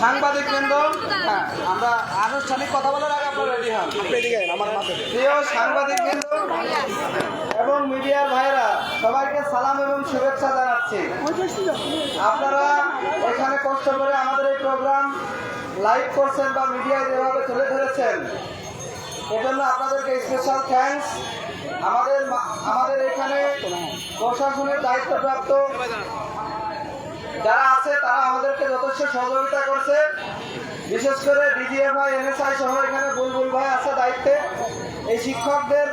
সাংবাদিক বৃন্দ হ্যাঁ আমরা আনুষ্ঠানিক কথা বলার আগে আপনারা রেডি হন। প্রিয় সাংবাদিক বৃন্দ এবং মিডিয়ার ভাইরা সবাইকে সালাম এবং শুভেচ্ছা জানাচ্ছি। আপনারা এখানে কষ্ট করে আমাদের এই প্রোগ্রাম লাইভ করছেন বা মিডিয়ায় যেভাবে তুলে ধরেছেন এজন্য আপনাদেরকে স্পেশাল থ্যাঙ্কস আমাদের আমাদের এখানে প্রশাসনের দায়িত্বপ্রাপ্ত যারা আছে, তারা আমাদেরকে যথেষ্ট সহযোগিতা করছে। বিশেষ করে ডিজিএফআই এনএসআই সহ এখানে বুলবুল ভাই আছে দায়িত্বে। এই শিক্ষকদের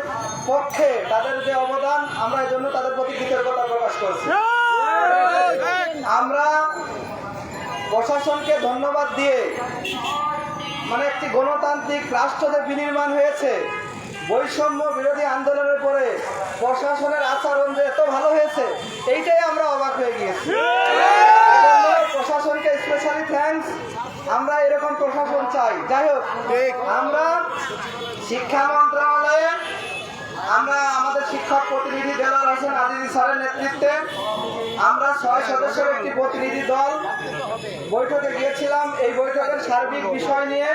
পক্ষে তাদের যে অবদান, আমরা এই জন্য তাদের প্রতি কৃতজ্ঞতা প্রকাশ করছি। আমরা প্রশাসনকে ধন্যবাদ দিয়ে মানে একটি গণতান্ত্রিক রাষ্ট্র যে বিনির্মাণ হয়েছে, বৈষম্য বিরোধী আন্দোলনের পরে প্রশাসনের আচরণ যে এত ভালো হয়েছে, এইটাই আমরা অবাক হয়ে গিয়েছি। প্রশাসনকে স্পেশালি থ্যাংকস আমরা এরকম প্রশাসন চাই। যাই হোক আমরা শিক্ষা মন্ত্রণালয়ে আমরা আমাদের শিক্ষক প্রতিনিধি দেলার হোসেন আজিজি স্যারের নেতৃত্বে। আমরা ছয় সদস্যের একটি প্রতিনিধি দল বৈঠকে গিয়েছিলাম। এই বৈঠকের সার্বিক বিষয় নিয়ে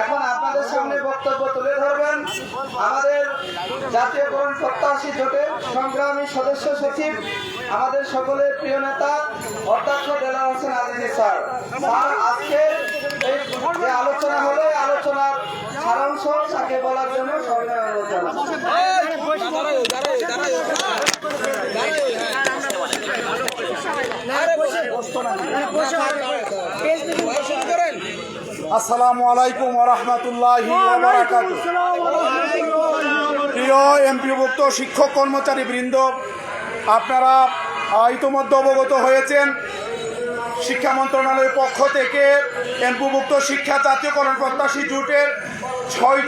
এখন আপনাদের সামনে বক্তব্য তুলে ধরবেন। আমাদের জাতীয়করণ প্রত্যাশী জোটের সংগ্রামী সদস্য সচিব, আমাদের সকলের প্রিয় নেতা, অধ্যক্ষ দেলার হোসেন আজিজি স্যার। স্যার, আজকে এই আলোচনা হলো আলোচনার সারাংশ তাকে বলার জন্য সবাই অনুরোধ আসসালামু আলাইকুম রহমতুল্লাহ। প্রিয় এমপিভুক্ত শিক্ষক কর্মচারী বৃন্দ আপনারা ইতোমধ্যে অবগত হয়েছেন শিক্ষা মন্ত্রণালয়ের পক্ষ থেকে এমপিভুক্ত শিক্ষা জাতীয়করণ প্রত্যাশী জোটের ছয়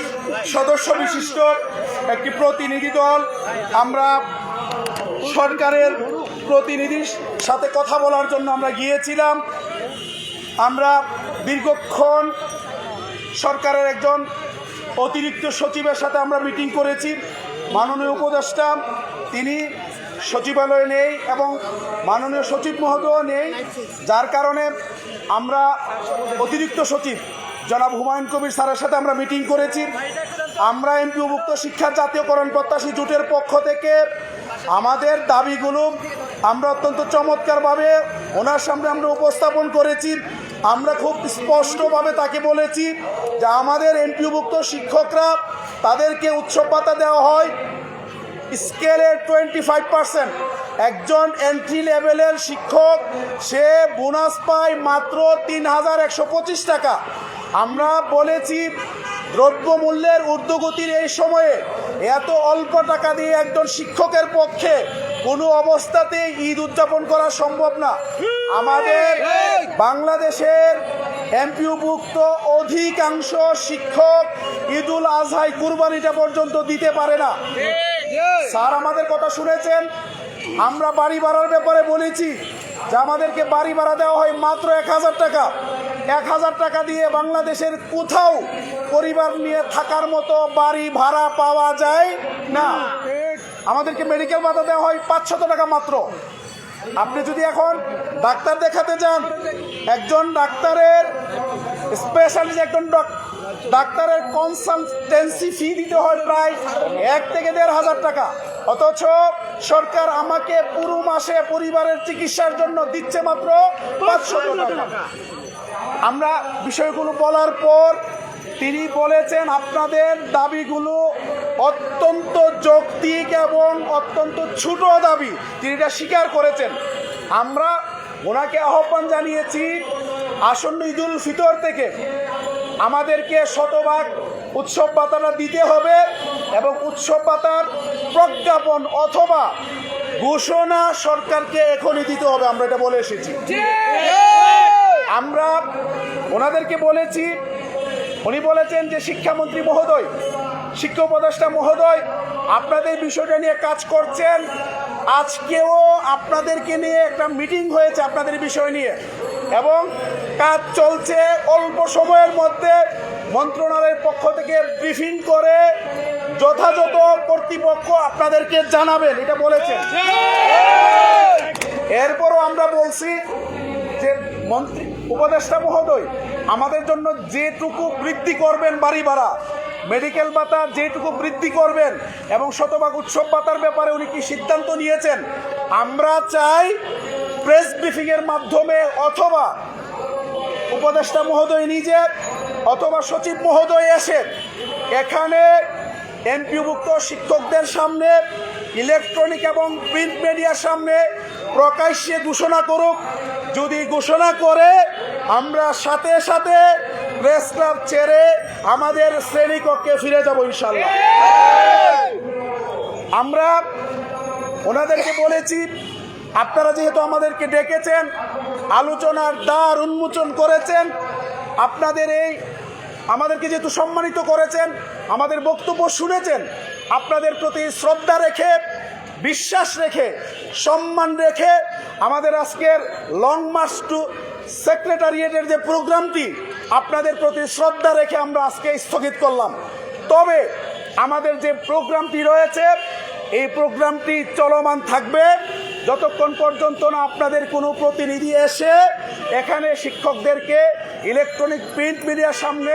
সদস্য বিশিষ্ট একটি প্রতিনিধি দল। আমরা সরকারের প্রতিনিধির সাথে কথা বলার জন্য আমরা গিয়েছিলাম। আমরা দীর্ঘক্ষণ সরকারের একজন অতিরিক্ত সচিবের সাথে আমরা মিটিং করেছি। মাননীয় উপদেষ্টা, তিনি সচিবালয়ে নেই এবং মাননীয় সচিব মহোদয় নেই। যার কারণে আমরা অতিরিক্ত সচিব জনাব হুমায়ুন কবির স্যারের সাথে আমরা মিটিং করেছি। আমরা এমপিভুক্ত শিক্ষা জাতীয়করণ প্রত্যাশী জোটের পক্ষ থেকে আমাদের দাবিগুলো আমরা অত্যন্ত চমৎকারভাবে ওনার সামনে আমরা উপস্থাপন করেছি। আমরা খুব স্পষ্টভাবে তাকে বলেছি যে আমাদের এমপিভুক্ত শিক্ষকরা তাদেরকে উৎসব ভাতা দেওয়া হয় স্কেলের টোয়েন্টি ফাইভ পার্সেন্ট। একজন এন্ট্রি লেভেলের শিক্ষক, সে বোনাস পায় মাত্র তিন হাজার একশো পঁচিশ টাকা। আমরা বলেছি দ্রব্যমূল্যের ঊর্ধ্বগতির এই সময়ে এত অল্প টাকা দিয়ে একজন শিক্ষকের পক্ষে কোনো অবস্থাতেই ঈদ উদযাপন করা সম্ভব না। আমাদের বাংলাদেশের এমপিওভুক্ত অধিকাংশ শিক্ষক ঈদুল আজহাই কুরবানিটা পর্যন্ত দিতে পারে না। স্যার আমাদের কথা শুনেছেন, আমরা বাড়ি ভাড়ার ব্যাপারে বলেছি যে আমাদেরকে বাড়ি ভাড়া দেওয়া হয় মাত্র এক হাজার টাকা। এক হাজার টাকা দিয়ে বাংলাদেশের কোথাও পরিবার নিয়ে থাকার মতো বাড়ি ভাড়া পাওয়া যায় না। আমাদেরকে মেডিকেল ভাতা দেওয়া হয় পাঁচশত টাকা মাত্র। আপনি যদি এখন ডাক্তার দেখাতে যান, একজন ডাক্তারের স্পেশালিস্ট একজন ডক- ডাক্তারের কনসালটেন্সি ফি দিতে হয় প্রায় এক থেকে দেড় হাজার টাকা। অথচ সরকার আমাকে পুরো মাসে পরিবারের চিকিৎসার জন্য দিচ্ছে মাত্র পাঁচশো টাকা। আমরা বিষয়গুলো বলার পর তিনি বলেছেন, আপনাদের দাবিগুলো অত্যন্ত যৌক্তিক এবং অত্যন্ত ছোট দাবি তিনি এটা স্বীকার করেছেন। আমরা ওনাকে আহ্বান জানিয়েছি আসন্ন ঈদুল ফিতর থেকে আমাদেরকে শতভাগ উৎসব পাতাটা দিতে হবে এবং উৎসব পাতার প্রজ্ঞাপন অথবা ঘোষণা সরকারকে এখনই দিতে হবে, আমরা এটা বলে এসেছি। আমরা ওনাদেরকে বলেছি, উনি বলেছেন যে শিক্ষামন্ত্রী মহোদয় শিক্ষা উপদেষ্টা মহোদয়, আপনাদের বিষয়টা নিয়ে কাজ করছেন। আজকেও আপনাদেরকে নিয়ে একটা মিটিং হয়েছে আপনাদের বিষয় নিয়ে। এবং কাজ চলছে অল্প সময়ের মধ্যে মন্ত্রণালয়ের পক্ষ থেকে ব্রিফিং করে যথাযথ কর্তৃপক্ষ আপনাদেরকে জানাবেন, এটা বলেছেন। এরপরও আমরা বলছি যে মন্ত্রী, উপদেষ্টা মহোদয়, আমাদের জন্য যেটুকু বৃদ্ধি করবেন বাড়ি ভাড়া মেডিকেল ভাতা যেটুকু বৃদ্ধি করবেন এবং শতভাগ উৎসব ভাতার ব্যাপারে উনি কি সিদ্ধান্ত নিয়েছেন? আমরা চাই প্রেস ব্রিফিংয়ের মাধ্যমে অথবা উপদেষ্টা মহোদয় নিজে অথবা সচিব মহোদয় এসে এখানে এমপিভুক্ত শিক্ষকদের সামনে, ইলেকট্রনিক এবং প্রিন্ট মিডিয়ার সামনে প্রকাশ্যে ঘোষণা করুক। যদি ঘোষণা করে, আমরা সাথে সাথে প্রেস ক্লাব ছেড়ে আমাদের শ্রেণীকক্ষে ফিরে যাব ইনশাল্লাহ আমরা ওনাদেরকে বলেছি, আপনারা যেহেতু আমাদেরকে ডেকেছেন, আলোচনার দ্বার উন্মোচন করেছেন, আপনাদের এই আমাদেরকে যেহেতু সম্মানিত করেছেন, আমাদের বক্তব্য শুনেছেন, আপনাদের প্রতি শ্রদ্ধা রেখে, বিশ্বাস রেখে, সম্মান রেখে আমাদের আজকের লং মার্চ টু সেক্রেটারিয়েটের যে প্রোগ্রামটি আপনাদের প্রতি শ্রদ্ধা রেখে আমরা আজকে স্থগিত করলাম। তবে আমাদের যে প্রোগ্রামটি রয়েছে, এই প্রোগ্রামটি চলমান থাকবে। যতক্ষণ পর্যন্ত না আপনাদের কোনো প্রতিনিধি এসে এখানে শিক্ষকদেরকে ইলেকট্রনিক প্রিন্ট মিডিয়ার সামনে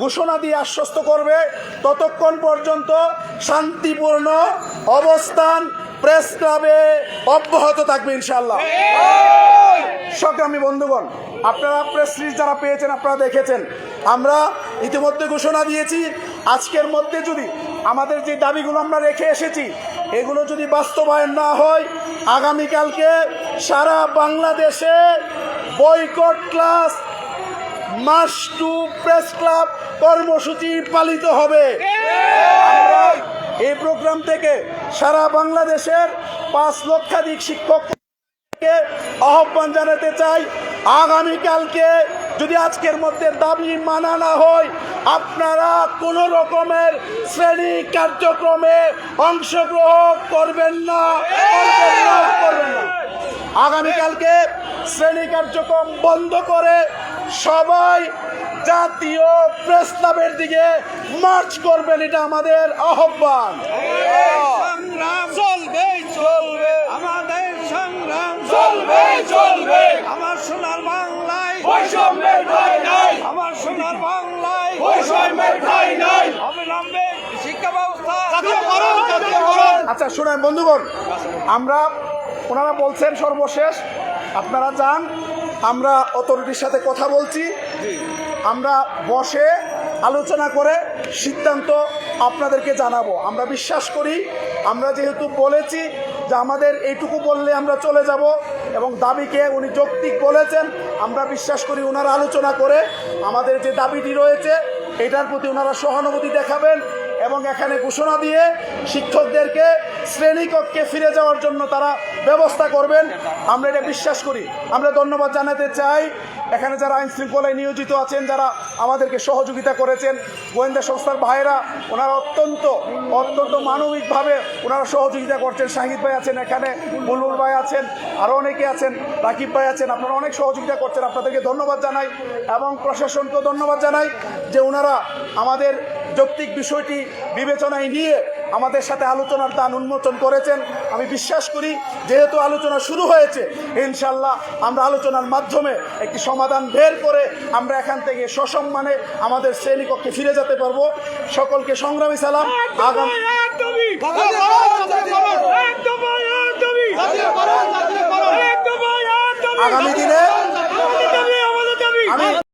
ঘোষণা দিয়ে আশ্বস্ত করবে, ততক্ষণ পর্যন্ত শান্তিপূর্ণ অবস্থান প্রেস ক্লাবে অব্যাহত থাকবে ইনশাল্লাহ সংগ্রামী বন্ধুগণ আপনারা প্রেস রিলিজ যারা পেয়েছেন আপনারা দেখেছেন। আমরা ইতিমধ্যে ঘোষণা দিয়েছি আজকের মধ্যে যদি আমাদের যে দাবিগুলো আমরা রেখে এসেছি এগুলো যদি বাস্তবায়ন না হয় আগামীকালকে সারা বাংলাদেশে boycott class mass to press club কর্মসূচি পালিত হবে। আমরা এই প্রোগ্রাম থেকে সারা বাংলাদেশের পাঁচ লক্ষাধিক শিক্ষক কে আহ্বান জানাতে চাই, আগামীকালকে যদি আজকের মধ্যে দাবি মানা না হয়, আপনারা কোনো রকমের শ্রেণি কার্যক্রমে অংশগ্রহণ করবেন না করবেন না করবেন না। আগামীকালকে শ্রেণি কার্যক্রম বন্ধ করে সবাই জাতীয় প্রেস ক্লাবের দিকে মার্চ করবেন এটা আমাদের আহ্বান। সংগ্রাম চলবে চলবে। আমাদের সংগ্রাম। চলবে চলবে। আমার সোনার বাংলায়। বৈষম্যের ঠাঁই নাই। আমার সোনার বাংলায়। বৈষম্যের নাই। অবিলম্বে শিক্ষা ব্যবস্থা। আচ্ছা শুনেন বন্ধুগণ আমরা ওনারা বলছেন সর্বশেষ। আপনারা যান আমরা অথরিটির সাথে কথা বলছি। আমরা বসে আলোচনা করে সিদ্ধান্ত আপনাদেরকে জানাব। আমরা বিশ্বাস করি, আমরা যেহেতু বলেছি যে আমাদের এইটুকু বললে আমরা চলে যাব এবং দাবিকে উনি যৌক্তিক বলেছেন, আমরা বিশ্বাস করি ওনারা আলোচনা করে আমাদের যে দাবিটি রয়েছে, এটার প্রতি ওনারা সহানুভূতি দেখাবেন। এবং এখানে ঘোষণা দিয়ে শিক্ষকদেরকে শ্রেণীকক্ষে ফিরে যাওয়ার জন্য তারা ব্যবস্থা করবেন। আমরা এটা বিশ্বাস করি। আমরা ধন্যবাদ জানাতে চাই। এখানে যারা আইন শৃঙ্খলায় নিয়োজিত আছেন, যারা আমাদেরকে সহযোগিতা করেছেন, গোয়েন্দা সংস্থার ভাইয়েরা, ওনারা অত্যন্ত অত্যন্ত মানবিকভাবে ওনারা সহযোগিতা করছেন। শাহিদ ভাই আছেন এখানে, বুলবুল ভাই আছেন আরও অনেকে আছেন, রাকিব ভাই আছেন, আপনারা অনেক সহযোগিতা করছেন। আপনাদেরকে ধন্যবাদ জানাই এবং প্রশাসনকেও ধন্যবাদ জানাই যে ওনারা আমাদের যৌক্তিক বিষয়টি বিবেচনায় নিয়ে আমাদের সাথে আলোচনার দান উন্মোচন করেছেন। আমি বিশ্বাস করি, যেহেতু আলোচনা শুরু হয়েছে ইনশাল্লাহ আমরা আলোচনার মাধ্যমে একটি সমাধান বের করে আমরা এখান থেকে সসম্মানে আমাদের শ্রেণীকক্ষে ফিরে যেতে পারব। সকলকে সংগ্রামী সালাম। আগাম আগামী দিনে আমি